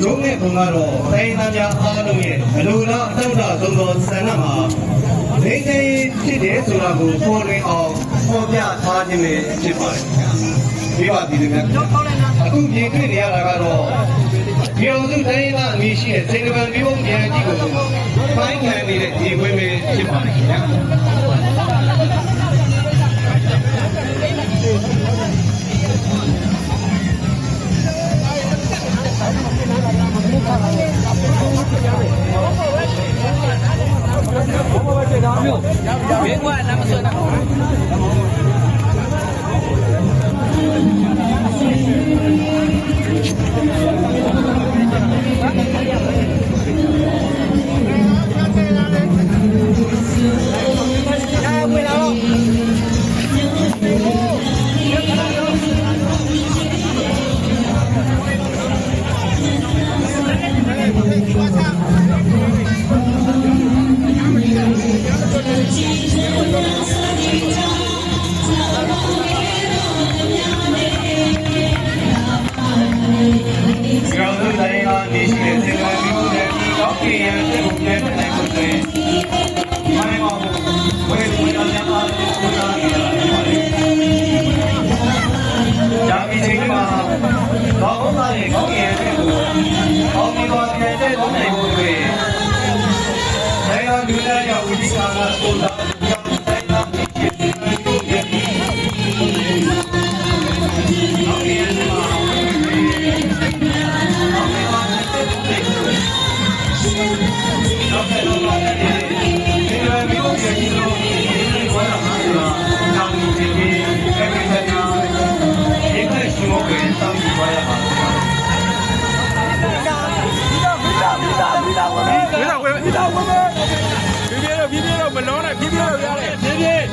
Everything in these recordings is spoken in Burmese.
ဒုံနဲ့ပုံကတော့တိုင်းသားများအားလုံးရဲ့အလိုလားအထောက်အထားဆုံးသောဆန္ဒမှာနေနေဖြစ်တယ်ဆိုတာကိုပေါ်လွင်အောင်ပေါ်ပြထားခြင်းပဲဖြစ်ပါတယ်ဒီပါဒီလိုများအခုမြင်တွေ့နေရတာကတော့ဒီအောင်စုတိုင်းသားအမည်ရှိတဲ့စိန်တပံမျိုးပြန်ကြီးကိုပိုင်းခံနေတဲ့ဒီဝင်းပဲဖြစ်ပါတယ် ခင်ဗျာကျော တောင်းကြရတဲ့ဘုရားတဲ့နိုင်ဖို့ဆိုရင်မိုင်းမောင်ဝေဝေတော်များအားဖြင့်ပူဇော်နေတာဖြစ်ပါတယ်။ဂျာမီချိန်မှာဘောင်းသားရဲ့ကောင်းရတဲ့ကိုဘောင်းဒီပေါ်တဲ့တဲ့နိုင်ဖို့ဆိုရင်နိုင်ငံလူသားရဲ့ဝိသကာကကိုယ်တော်ကြောင့်တိုင်းသားဖြစ်ဖြစ်မျိုးရဲ့ကောင်းရ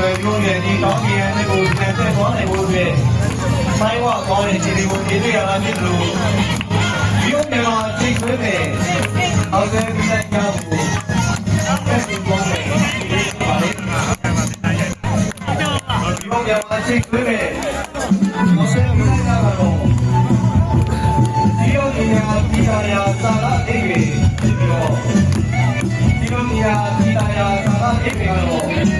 ဒီရှိတဲ့စေတနာမျိုးရဲ့ဒီတောင်းပြရတဲ့ကိုတန်တဲ့သွားနိုင်ဖို့အတွက်မိုင်းဝကောင်းတဲ့ခြေတွေကိုပြည့်ပြရတာဖြစ်လို့ဒီလိုမျိုးချိန်ဆွဲတဲ့အောက်ဆဲဒီဇိုင်းကကိုဆက်ပြီးပေါ်နေပါလေဒီလိုမျိုးချိန်ဆွဲတဲ့အောက်ဆဲဒီဇိုင်းကတော့ဒီလိုမျိုးဒီဟာရာသာရအိမ်တွေပြီးတော့ဒီလိုနေရာဒီတာယာသာသာအိပ်တွေကတော့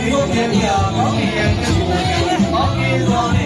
ဒီလိုပြန်ပြအောင်